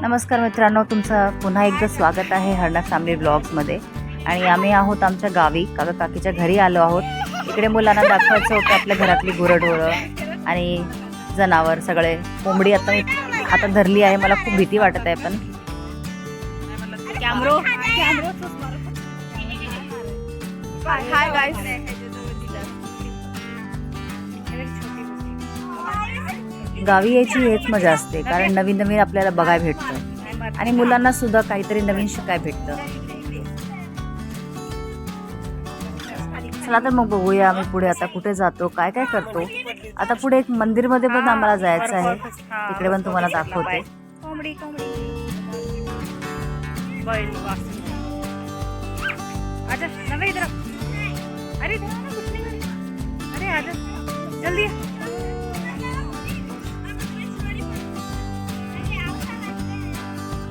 नमस्कार मित्रांनो तुमचं पुन्हा एकदा स्वागत आहे हरणा फॅमिली ब्लॉग्समध्ये आणि आम्ही आहोत आमच्या गावी काका काकीच्या घरी आलो आहोत इकडे मुलांना दाखवायचं होतं आपल्या घरातली गुरढोरं आणि जनावर सगळे कोंबडी आता मी हातात धरली आहे मला खूप भीती वाटत आहे पण कॅमरो हाय गाईस गावी यायची हेच मजा असते कारण नवीन नवीन आपल्याला बघायला भेटतं. आणि मुलांना सुद्धा काहीतरी नवीन शिकाय भेटतं. चला तर मग बघूया आम्ही पुढे आता कुठे जातो काय काय करतो. आता पुढे एक मंदिरमध्ये पण आम्हाला जायचं आहे. तिकडे पण तुम्हाला दाखवते. अरे अरे जल्दी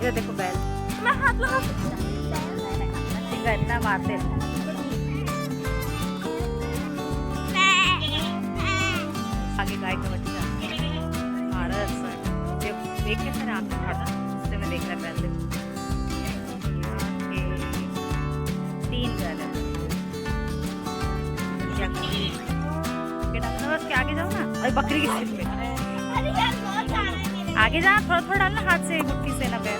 ये देखो बैल मैं हाथ लगा सिंगा इतना मारते आगे गाय का बच्चा। भारत सर ये देख के सर आँखें फाड़ा उससे मैं देख रहा पहले। तीन बैल है। आगे जाओ ना। अरे बकरी की सीट में आगे जा थोड़ा थोड़ा डालना हाथ से मुट्ठी से ना पैर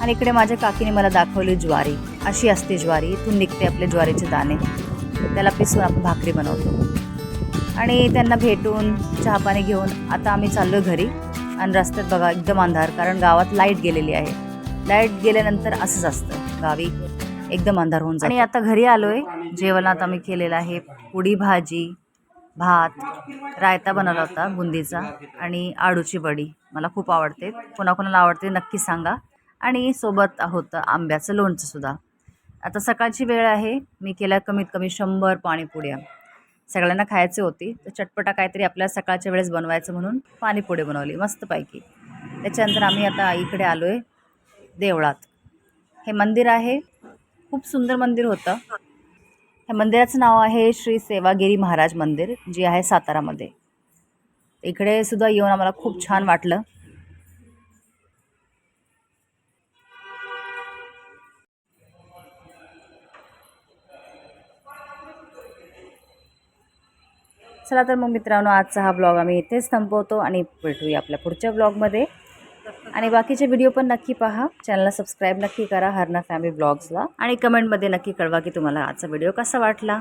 आणि इकडे माझ्या काकीने मला दाखवली ज्वारी. अशी असते ज्वारी. इथून निघते आपले ज्वारीचे दाणे. त्याला पिसून आपण भाकरी बनवतो. आणि त्यांना भेटून चहापाणी घेऊन आता आम्ही चाललो घरी. आणि रस्त्यात बघा एकदम अंधार कारण गावात लाइट गेलेली आहे. लाइट गेल्यानंतर असंच असतं. गावी एकदम अंधार होऊन जातो. आणि आता घरी आलोय. जेवणात आम्ही केलेलं आहे पुडी भाजी भात रायता बनवला होता बुंदीचा आणि आळूची बडी मला खूप आवडते. कोणाकोणाला आवडते नक्की सांगा. आणि सोबत होतं आंब्याचं लोणचं सुद्धा. आता सकाळची वेळ आहे. मी केल्या कमीत कमी शंभर पाणीपुड्या. सगळ्यांना खायचे होती. तर चटपटा काहीतरी आपल्याला सकाळच्या वेळेस बनवायचं म्हणून पाणीपुडी बनवली. मस्तपैकी. त्याच्यानंतर आम्ही आता आईकडे आलो आहे देवळात. हे मंदिर आहे. खूप सुंदर मंदिर होतं. ह्या मंदिराचं नाव आहे श्री सेवागिरी महाराज मंदिर जे आहे सातारामध्ये. इकडे सुद्धा येऊन आम्हाला खूप छान वाटलं. चला तर मग मित्रांनो आजचा हा ब्लॉग आम्ही इथेच संपवतो आणि भेटूया आपल्या पुढच्या ब्लॉगमध्ये आणि बाकीचे व्हिडिओ पण नक्की पहा. चॅनलला सबस्क्राईब नक्की करा हरना फॅमिली ब्लॉग्सला आणि कमेंटमध्ये नक्की कळवा की तुम्हाला आजचा व्हिडिओ कसा वाटला.